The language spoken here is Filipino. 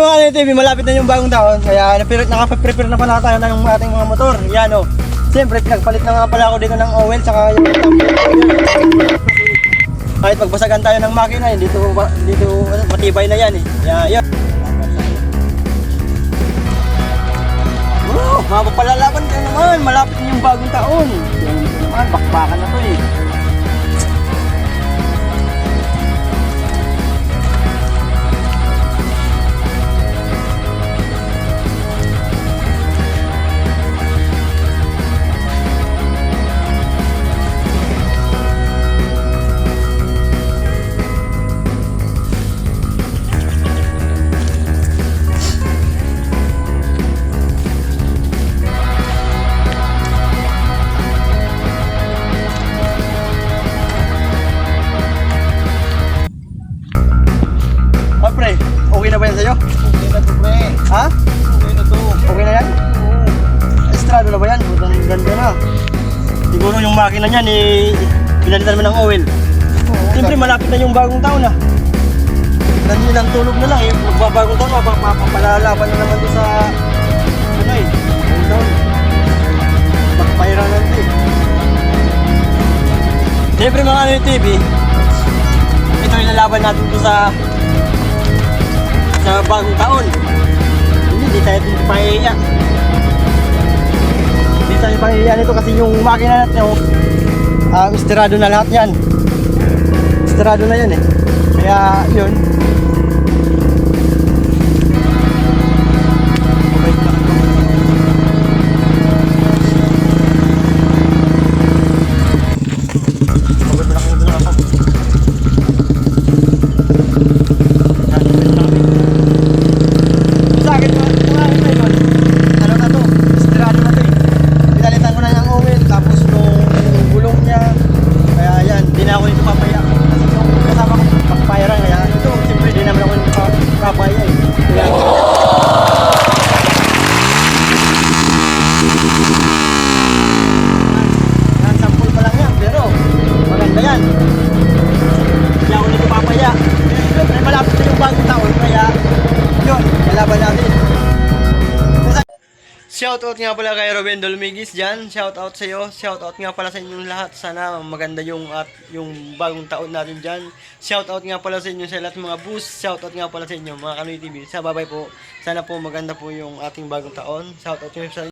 Mga ano TV, malapit na yung bagong taon, kaya nakaprepare na pala tayo ng ating mga motor. Yan o. Siyempre, pinagpalit na nga pala ako dito ng oil, tsaka yung kahit magbasagan tayo ng makina, dito, dito matibay na yan eh. Kaya yun. Oh, mapapalalaban ka naman, malapit na yung bagong taon. Yan naman, bakbakan na to eh. Na ba yan sa'yo? Okay na to, pre. Ha? Okay na to. Okay na yan? Estrado na ba yan? Putang ganda na. Siguro yung makina niyan eh, pinalitan mo ng oil. Siyempre malapit na yung bagong taon ah. Nan lang tulog na lang eh. Magbabagong taon, mapapalalaban na naman doon sa ano eh. Bagong taon. Bakpayra na ito eh. Siyempre mga ano yung TV, ito yung lalaban natin doon sa sa bagong taon. Hindi, di tayo dito pahiya. Hindi tayo pahiya nito kasi yung makina natin, oh, ah, istirado na lahat yan. Istirado na yan eh. Kaya yun. Shoutout nga pala kay Ruben Dolmigis dyan. Shoutout sa iyo. Shoutout nga pala sa inyong lahat. Sana maganda yung at yung bagong taon natin dyan. Shoutout nga pala sa inyo sa lahat mga boost. Shoutout nga pala sa inyo mga Kanoy TV. Sa babay po. Sana po maganda po yung ating bagong taon. Shoutout nyo sa